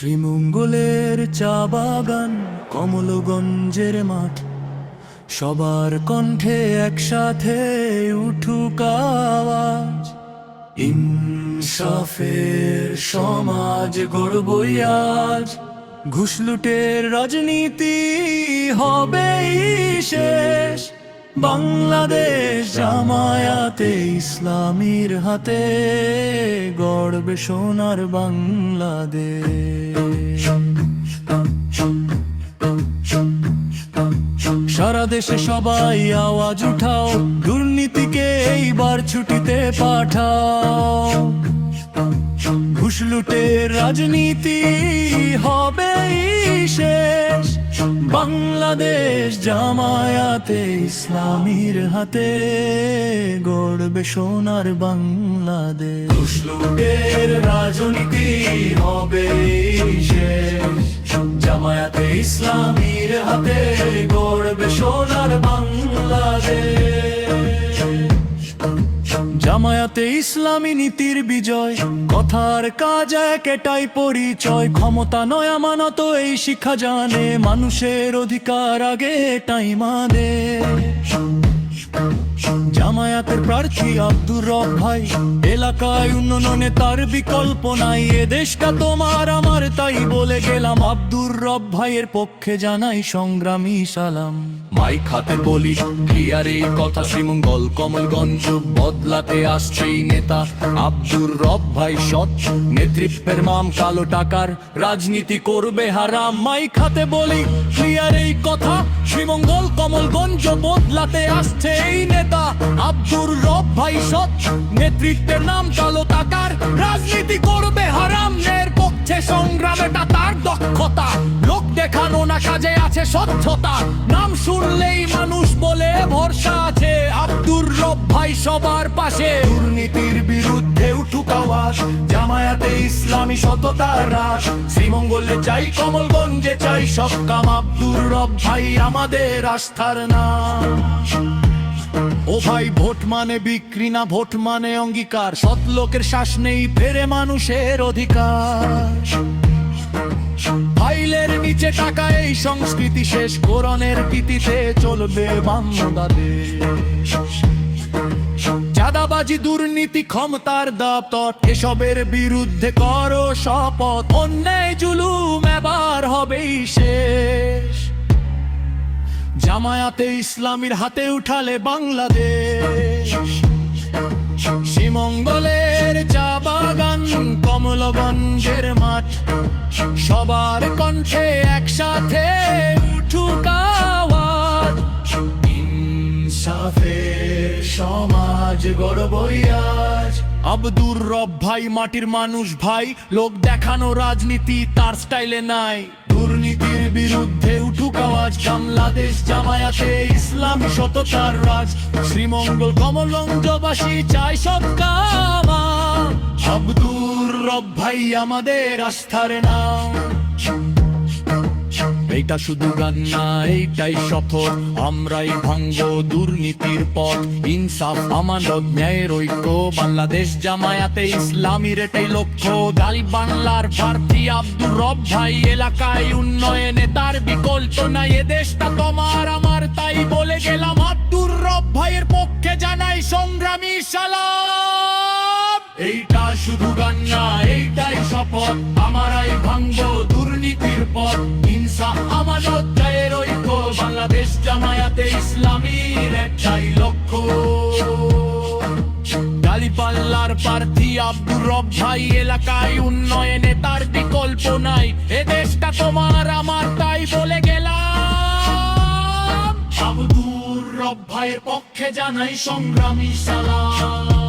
শ্রীমঙ্গলের চা বাগান কমলগঞ্জের মাঠ। সবার কণ্ঠে একসাথে উঠুক আওয়াজ। ইনসাফের সমাজ গড়বই আজ। ঘুষ লুটের রাজনীতি হবেই শেষ। বাংলাদেশ জামায়াতে ইসলামীর হাতে গড়বে সোনার বাংলাদেশ। সারা দেশে সবাই আওয়াজ উঠাও, দুর্নীতিকে এইবার ছুটিতে পাঠাও। ঘুষ লুটের রাজনীতি হবে শেষ। বাংলাদেশ জামায়াতে ইসলামীর হাতে গড়বে সোনার বাংলাদেশ। রাজনীতি হবে জামায়াতে ইসলামীর হাতে গড়বে সোনার বাংলাদেশ। জামায়াতে ইসলামী নীতির বিজয়। কথার কাজ এক, এটাই পরিচয়। ক্ষমতা নয় আমানত এই শিক্ষা জানে। মানুষের অধিকার আগে এটাই মানে। জামায়াতের প্রার্থী আব্দুর রব ভাই, এলাকায় উন্নয়নে তার বিকল্প নাই, এ দেশটা তোমার, আমার তাই বলে গেলাম। আব্দুর রব ভাইয়ের পক্ষে জানাই সংগ্রামী সালাম। মাইক হাতে বলি ক্লিয়ার কথা শ্রীমঙ্গল, কমলগঞ্জ বদলাতে আসছে নেতা। আব্দুর রব ভাই সৎ, নেতৃত্বের মাম কালো টাকার, রাজনীতি করবে হারাম। মাইক হাতে বলি, ক্লিয়ার কথা, শ্রীমঙ্গল, কমলগঞ্জ বদলাতে আসছে এই নেতা। আব্দুর রব ভাই সৎ, নেতৃত্বের নাম কালো তাকার রাজনীতি করবে হারাম নের পক্ষে সংগ্রামেটা তার দক্ষতা। লোক দেখানো না কাজে আছে স্বচ্ছতা। নাম শুনলেই মানুষ বলে ভরসা আছে। আব্দুর রব ভাই সবার পাশে। দুর্নীতির বিরুদ্ধে উঠুক আওয়াজ, জামায়াতে ইসলামী সততার রাস শ্রীমঙ্গলে চাই কমলগঞ্জে চাই সব কাম। আব্দুর রব ভাই আমাদের আস্থার নাম ও ভাই, ভোট মানে বিক্রি না ভোট মানে অঙ্গীকার। সৎ লোকের শ্বাস নেই, ফেরে মানুষের অধিকার। ফাইলের নিচে টাকা, এই সংস্কৃতি শেষ। কোরআনের ভীতিতে চলবে বাংলাদেশ। চাঁদাবাজি, দুর্নীতি, ক্ষমতার দপ্তর এসবের বিরুদ্ধে করো শপথ। অন্যায়, জুলুম এবার হবেই শেষ। জামায়াতে ইসলামীর হাতে উঠালে বাংলাদেশ। শ্রীমঙ্গলের চা বাগান, কমলগঞ্জের মাঠ। সবার কণ্ঠে একসাথে উঠুক সমাজ আজ আব্দুর রব ভাই, মাটির মানুষ ভাই, লোক দেখানো রাজনীতি তার স্টাইলে নাই। দুর্নীতির বিরুদ্ধে উঠুক আওয়াজ, বাংলাদেশ, জামায়াতে ইসলাম সততার রাজ। শ্রীমঙ্গল কমলঙ্গবাসী চাই সব কামা। আব্দুর রব ভাই, আমাদের আস্থার নাম। এইটা শুধু গান না এইটাই শপথ আমরাই ভাঙ্গ দুর্নীতির পথ। ইনসাফ, আমানত, ন্যায়ের ঐক্য। বাংলাদেশ জামায়াতে ইসলামীর এটাই লক্ষ্য। গালি বাংলার প্রার্থী আব্দুর রব ভাই, এলাকায় উন্নয়নে তার বিকল্প নাই। এদেশটা তোমার, আমার তাই বলে গেলাম। আব্দুর রব ভাইয়ের পক্ষে জানাই সংগ্রামী সালাম। এইটা শুধু গান জামায়াতে ইসলামীর একটাই লক্ষ্য। গালিপাল্লার প্রার্থী আব্দুর রব ভাই, এলাকায় উন্নয়নে তার বিকল্প নাই। এ দেশটা তোমার, আমার তাই বলে গেলাম। আব্দুর রব ভাইয়ের পক্ষে জানাই সংগ্রামী সালাম।